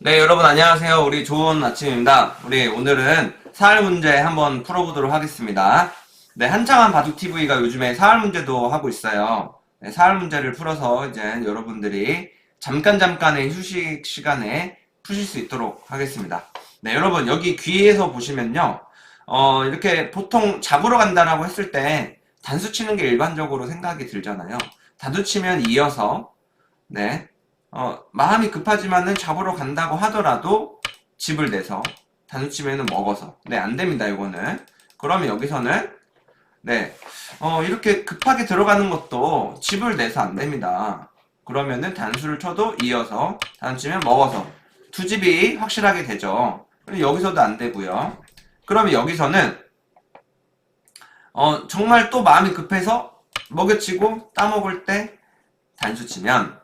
네, 여러분 안녕하세요. 우리 좋은 아침입니다. 우리 오늘은 사활 문제 한번 풀어보도록 하겠습니다. 네, 한창한 바둑TV가 요즘에 사활 문제도 하고 있어요. 네, 사활 문제를 풀어서 이제 여러분들이 잠깐 잠깐의 휴식 시간에 푸실 수 있도록 하겠습니다. 네, 여러분 여기 귀에서 보시면요. 어, 이렇게 보통 잡으러 간다라고 했을 때 단수 치는 게 일반적으로 생각이 들잖아요. 단수 치면 이어서 네, 어, 마음이 급하지만은 잡으러 간다고 하더라도 집을 내서 단수치면은 먹어서 네, 안 됩니다, 이거는. 그러면 여기서는 네, 어, 이렇게 급하게 들어가는 것도 집을 내서 안 됩니다. 그러면은 단수를 쳐도 이어서 단수치면 먹어서 두 집이 확실하게 되죠. 그리고 여기서도 안 되고요. 그러면 여기서는 어, 정말 또 마음이 급해서 먹여치고 따먹을 때 단수 치면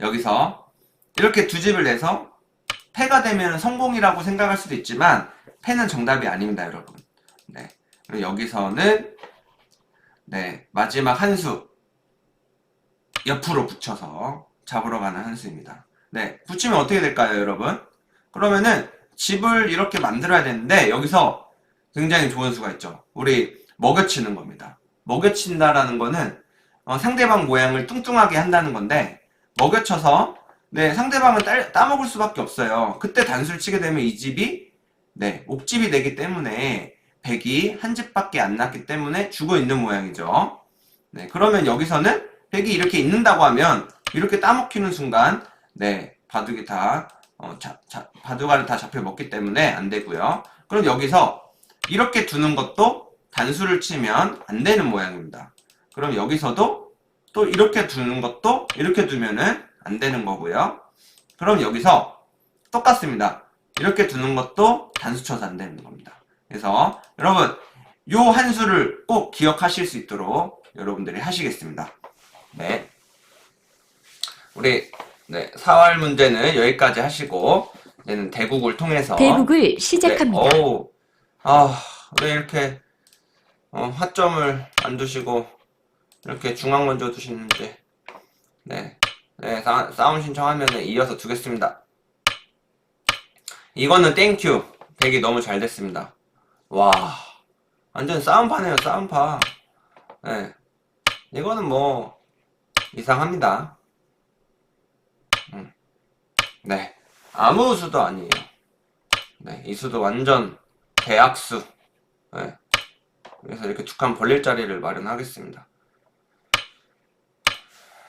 여기서 이렇게 두 집을 내서 패가 되면 성공이라고 생각할 수도 있지만 패는 정답이 아닙니다, 여러분. 네. 그리고 여기서는 네, 마지막 한 수 옆으로 붙여서 잡으러 가는 한 수입니다. 네, 붙이면 어떻게 될까요, 여러분? 그러면은 집을 이렇게 만들어야 되는데 여기서 굉장히 좋은 수가 있죠. 우리 먹여치는 겁니다. 먹여친다라는 거는 어, 상대방 모양을 뚱뚱하게 한다는 건데 먹여쳐서 네 상대방을 따, 따먹을 수밖에 없어요. 그때 단수를 치게 되면 이 집이 네 옥집이 되기 때문에 백이 한 집밖에 안 났기 때문에 죽어 있는 모양이죠. 네 그러면 여기서는 백이 이렇게 있는다고 하면 이렇게 따먹히는 순간 네 바둑이 다 어, 자, 자, 바둑알을 다 잡혀 먹기 때문에 안 되고요. 그럼 여기서 이렇게 두는 것도 단수를 치면 안 되는 모양입니다. 그럼 여기서도 또 이렇게 두는 것도 이렇게 두면은 안 되는 거고요. 그럼 여기서 똑같습니다. 이렇게 두는 것도 단수 쳐서 안 되는 겁니다. 그래서 여러분 요 한 수를 꼭 기억하실 수 있도록 여러분들이 하시겠습니다. 네. 우리 네, 사활 문제는 여기까지 하시고 이제는 대국을 통해서 대국을 시작합니다. 네, 어우, 아, 왜 이렇게 어, 화점을 안 두시고 이렇게 중앙 먼저 두시는지 네, 네 사, 싸움 신청하면 이어서 두겠습니다. 이거는 땡큐 백이 너무 잘 됐습니다. 와, 완전 싸움파네요, 싸움파. 네, 이거는 뭐 이상합니다. 음. 네, 아무 수도 아니에요. 네, 이 수도 완전 대악수. 네. 그래서 이렇게 두 칸 벌릴 자리를 마련하겠습니다.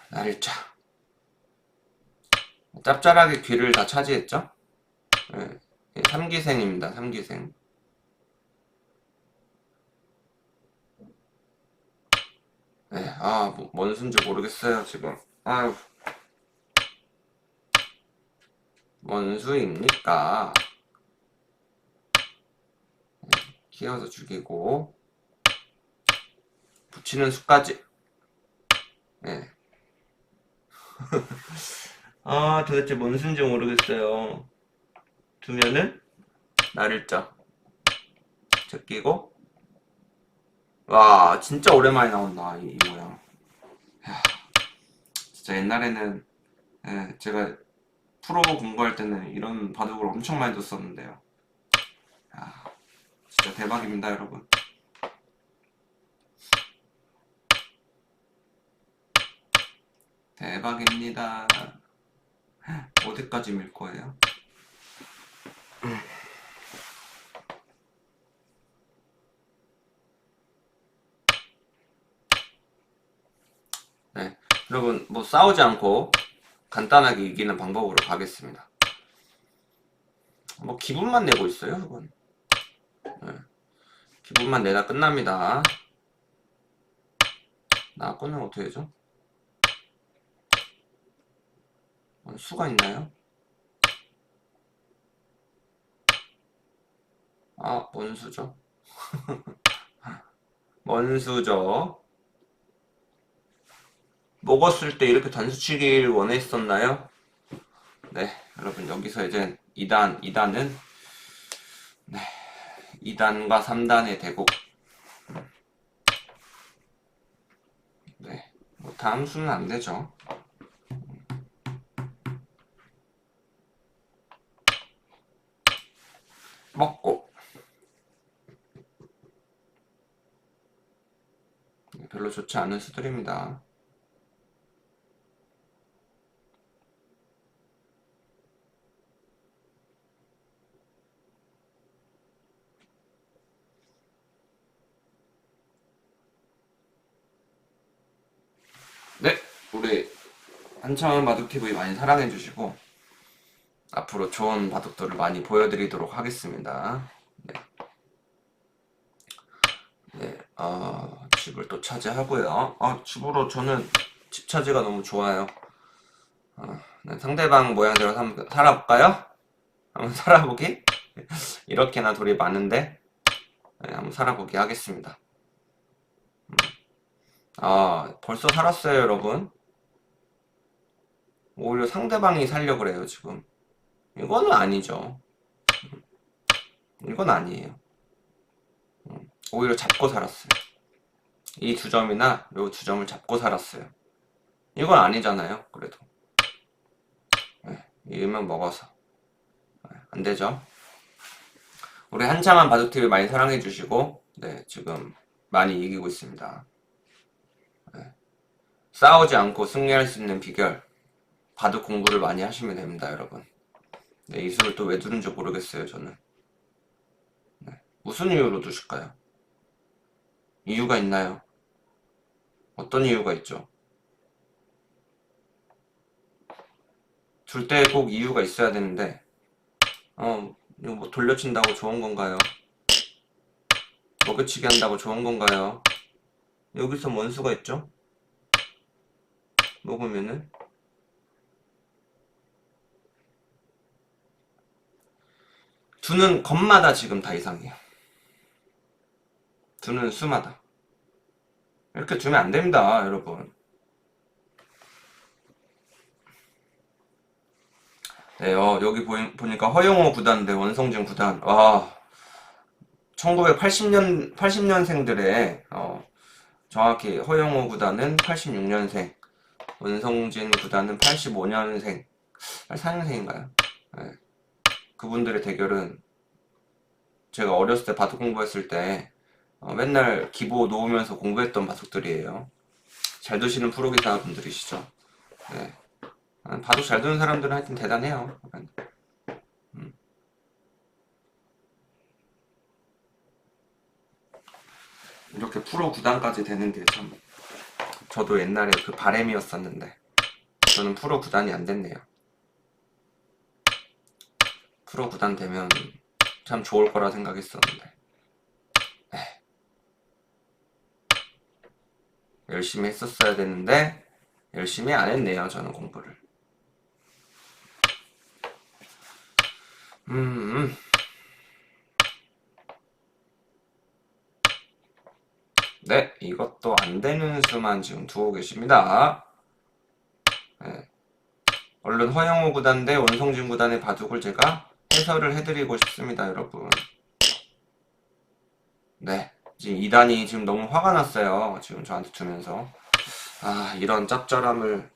날짜. 짭짤하게 귀를 다 차지했죠? 네. 3기생입니다, 3기생. 네, 아, 뭐, 뭔 수인지 모르겠어요, 지금. 아유. 뭔 수입니까? 키워서 죽이고 붙이는 수까지 네. 아 도대체 뭔 수인지 모르겠어요. 두면은 날일자 제끼고. 와 진짜 오랜만에 나온다 이, 이 모양. 야, 진짜 옛날에는 예, 제가 프로 공부할 때는 이런 바둑을 엄청 많이 뒀었는데요. 야, 진짜 대박입니다, 여러분. 대박입니다. 어디까지 밀 거예요? 네, 여러분 뭐 싸우지 않고 간단하게 이기는 방법으로 가겠습니다. 뭐 기분만 내고 있어요, 그건. 네. 기분만 내다 끝납니다. 나 꺼내면 어떻게 되죠? 어, 수가 있나요? 아, 뭔 수죠? 뭔 수죠? 먹었을 때 이렇게 단수치기를 원했었나요? 네, 여러분 여기서 이제 2단, 2단은 네, 2단과 3단의 대국 네, 뭐 다음 수는 안 되죠 먹고 별로 좋지 않은 수들입니다. 네, 우리 한창원 바둑TV 많이 사랑해주시고 앞으로 좋은 바둑들을 많이 보여드리도록 하겠습니다. 네, 네, 어, 집을 또 차지하고요. 아, 집으로 저는 집 차지가 너무 좋아요. 어, 네, 상대방 모양대로 한번 살아볼까요? 한번 살아보기? 이렇게나 돌이 많은데 네, 한번 살아보기 하겠습니다. 음. 아, 벌써 살았어요, 여러분. 오히려 상대방이 살려고 그래요, 지금. 이거는 아니죠. 음, 이건 아니에요. 음, 오히려 잡고 살았어요. 이 두 점이나 요두 점을 잡고 살았어요. 이건 아니잖아요, 그래도. 네, 이만 먹어서. 네, 안 되죠. 우리 한창한 바둑TV 많이 사랑해 주시고, 네, 지금 많이 이기고 있습니다. 네. 싸우지 않고 승리할 수 있는 비결. 바둑 공부를 많이 하시면 됩니다, 여러분. 네, 이 수를 또 왜 두는지 모르겠어요, 저는. 네, 무슨 이유로 두실까요? 이유가 있나요? 어떤 이유가 있죠? 둘 때 꼭 이유가 있어야 되는데, 어, 이거 뭐 돌려친다고 좋은 건가요? 먹여치기 한다고 좋은 건가요? 여기서 뭔 수가 있죠? 먹으면은 두는 것마다 지금 다 이상해요. 두는 수마다. 이렇게 두면 안 됩니다, 여러분. 네, 어, 여기 보이, 보니까 허영호 구단 대 원성진 구단. 와, 1980년, 80년생들의, 어, 정확히 허영호 구단은 86년생, 원성진 구단은 85년생, 84년생인가요? 네. 그분들의 대결은 제가 어렸을 때 바둑 공부했을 때 어, 맨날 기보 놓으면서 공부했던 바둑들이에요. 잘 두시는 프로 기사 분들이시죠. 네. 아, 바둑 잘 두는 사람들은 하여튼 대단해요. 음. 이렇게 프로 구단까지 되는 게 참 저도 옛날에 그 바램이었었는데 저는 프로 구단이 안 됐네요. 프로 구단 되면 참 좋을 거라 생각했었는데 에이. 열심히 했었어야 되는데 열심히 안 했네요 저는 공부를 음, 음. 네 이것도 안 되는 수만 지금 두고 계십니다 네. 얼른 허영호 구단 대 원성진 구단의 바둑을 제가 해설을 해드리고 싶습니다, 여러분. 네. 지금 이단이 지금 너무 화가 났어요. 지금 저한테 두면서. 아, 이런 짭짤함을.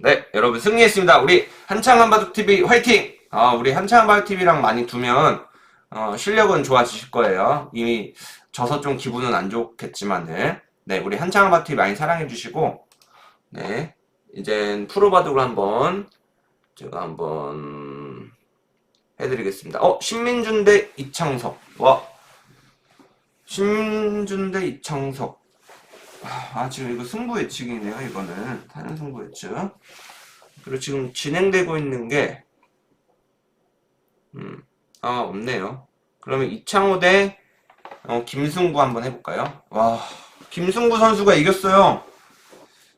네, 여러분 승리했습니다. 우리 한창 한 바둑TV 화이팅! 아, 우리 한창 한 바둑TV랑 많이 두면, 어, 실력은 좋아지실 거예요. 이미 져서 좀 기분은 안 좋겠지만은. 네, 우리 한창 한 바둑TV 많이 사랑해주시고, 네. 이젠 프로바둑을 한번, 제가 한번, 해드리겠습니다. 어, 신민준 대 이창석. 와. 신민준 대 이창석. 아, 지금 이거 승부 예측이네요, 이거는. 타는 승부 예측. 그리고 지금 진행되고 있는 게, 음, 아, 없네요. 그러면 이창호 대, 어, 김승구 한번 해볼까요? 와, 김승구 선수가 이겼어요.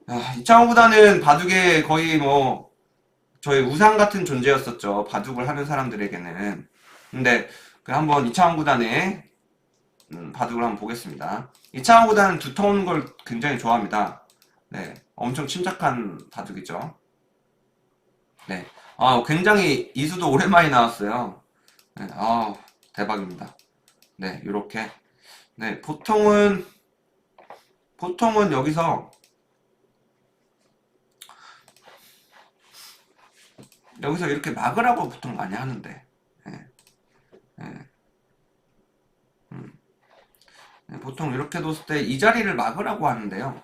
아, 이창호 구단은 바둑에 거의 뭐, 저희 우상 같은 존재였었죠. 바둑을 하는 사람들에게는. 근데 그 한번 이창원 구단의 음, 바둑을 한번 보겠습니다. 이창원 구단은 두터운 걸 굉장히 좋아합니다. 네, 엄청 침착한 바둑이죠. 네, 아 굉장히 이수도 오랜만에 나왔어요. 네, 아 대박입니다. 네, 이렇게. 네, 보통은 보통은 여기서 여기서 이렇게 막으라고 보통 많이 하는데 예. 예. 네, 보통 이렇게 뒀을 때 이 자리를 막으라고 하는데요.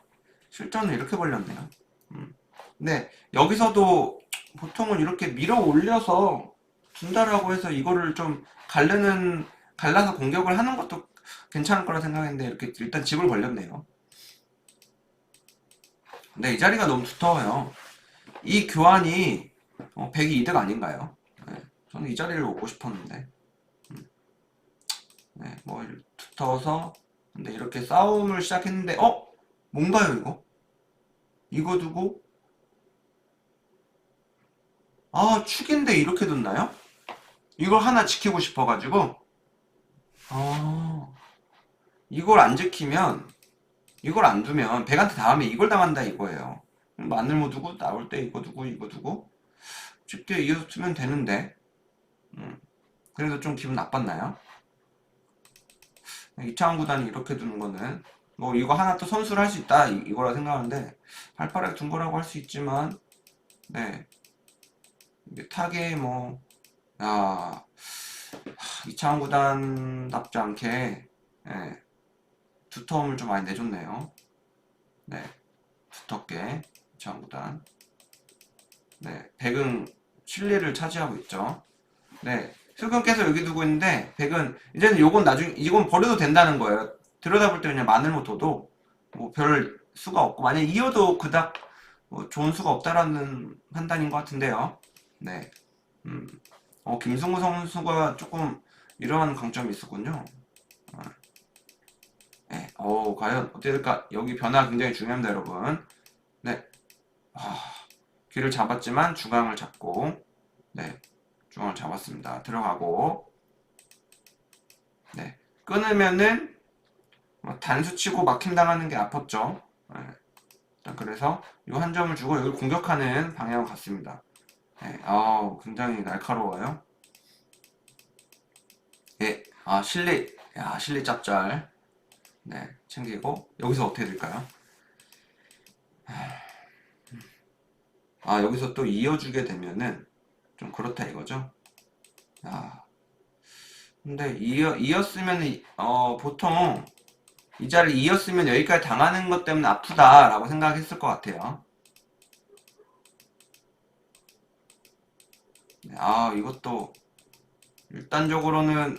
실전은 이렇게 벌렸네요. 음. 근데 여기서도 보통은 이렇게 밀어 올려서 둔다라고 해서 이거를 좀 갈르는 갈라서 공격을 하는 것도 괜찮을 거라 생각했는데 이렇게 일단 집을 벌렸네요. 근데 이 자리가 너무 두터워요. 이 교환이 어, 100이 이득 아닌가요? 네, 저는 이 자리를 오고 싶었는데. 음. 네, 뭐 두터워서 근데 이렇게 싸움을 시작했는데 어? 뭔가요 이거? 이거 두고 아 축인데 이렇게 뒀나요? 이걸 하나 지키고 싶어가지고 아 이걸 안 지키면 이걸 안 두면 백한테 다음에 이걸 당한다 이거예요 마늘 뭐 두고 나올 때 이거 두고 이거 두고 쉽게 이어서 두면 되는데 음, 그래서 좀 기분 나빴나요? 이창훈 구단이 이렇게 두는 거는 뭐 이거 하나 또 선수를 할 수 있다 이- 이거라 생각하는데 발빠르게 둔 거라고 할 수 있지만 네 타겟 뭐 야, 하, 이창훈 구단답지 않게 예, 두터움을 좀 많이 내줬네요. 네, 두텁게 이창훈 구단. 네, 백은 실리를 차지하고 있죠. 네, 슬금께서 여기 두고 있는데 백은 이제는 요건 나중에 이건 버려도 된다는 거예요. 들여다볼 때 그냥 마늘못 둬도 뭐 별 수가 없고 만약 이어도 그닥 뭐 좋은 수가 없다라는 판단인 것 같은데요. 네. 음. 어, 김승우 선수가 조금 이러한 강점이 있었군요. 어. 네. 어, 과연 어떻게 될까? 여기 변화 굉장히 중요합니다, 여러분. 네. 아, 귀를 잡았지만 중앙을 잡고, 네. 중앙을 잡았습니다. 들어가고, 네. 끊으면은, 뭐 단수 치고 막힘 당하는 게 아팠죠. 네. 그래서 이 한 점을 주고 여기 공격하는 방향으로 갔습니다. 네, 아우, 굉장히 날카로워요. 예, 아, 실리, 야, 실리 짭짤. 네, 챙기고, 여기서 어떻게 될까요? 아, 여기서 또 이어주게 되면은, 좀 그렇다 이거죠? 아, 근데 이어, 이었으면, 이- 어, 보통, 이 자리를 이었으면 여기까지 당하는 것 때문에 아프다 라고 생각했을 것 같아요. 네, 아, 이것도 일단적으로는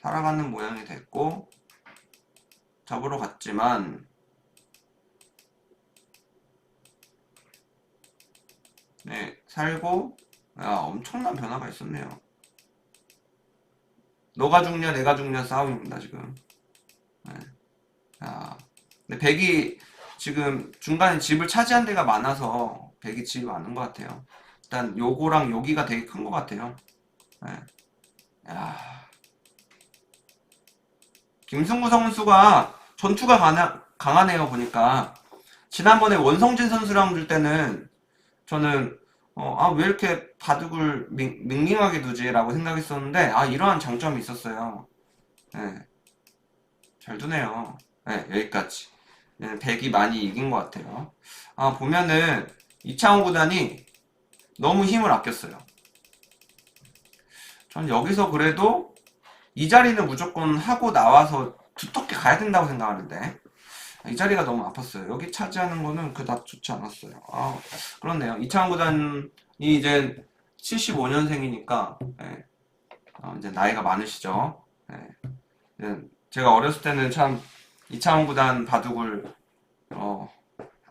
살아가는 모양이 됐고 잡으러 갔지만 네, 살고 야, 엄청난 변화가 있었네요. 너가 죽냐 내가 죽냐 싸움입니다, 지금. 네. 야, 근데 백이 지금 중간에 집을 차지한 데가 많아서 백이 집이 많은 것 같아요. 일단 요거랑 여기가 되게 큰 것 같아요. 네. 야. 김승구 선수가 전투가 강하, 강하네요 보니까 지난번에 원성진 선수랑 줄 때는 저는 어, 아, 왜 이렇게 바둑을 밍, 밍밍하게 두지 라고 생각했었는데 아 이러한 장점이 있었어요. 네. 잘 두네요. 네, 여기까지. 네, 백이 많이 이긴 것 같아요. 아, 보면은 이창호 구단이 너무 힘을 아꼈어요. 전 여기서 그래도 이 자리는 무조건 하고 나와서 두텁게 가야 된다고 생각하는데 이 자리가 너무 아팠어요. 여기 차지하는 거는 그닥 좋지 않았어요. 아, 그렇네요. 이창호 구단이 이제 75년생이니까 어, 이제 나이가 많으시죠. 예. 제가 어렸을 때는 참 이창호 구단 바둑을 어,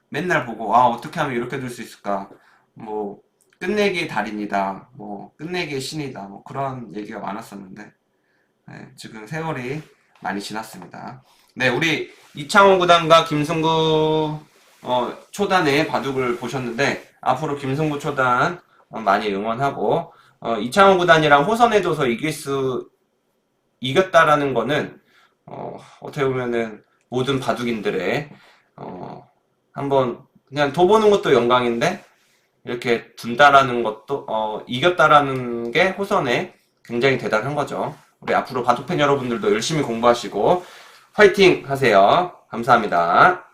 맨날 보고 아 어떻게 하면 이렇게 될 수 있을까 뭐 끝내기의 달인이다 뭐 끝내기의 신이다 뭐 그런 얘기가 많았었는데 네, 지금 세월이 많이 지났습니다. 네 우리 이창호 구단과 김승구 어, 초단의 바둑을 보셨는데 앞으로 김승구 초단 어, 많이 응원하고 어, 이창호 구단이랑 호선해줘서 이길 수 이겼다라는 거는 어, 어떻게 보면은 모든 바둑인들의 어, 한번 그냥 둬보는 것도 영광인데 이렇게 둔다라는 것도 어, 이겼다라는 게 호선에 굉장히 대단한 거죠. 우리 앞으로 바둑팬 여러분들도 열심히 공부하시고 화이팅 하세요. 감사합니다.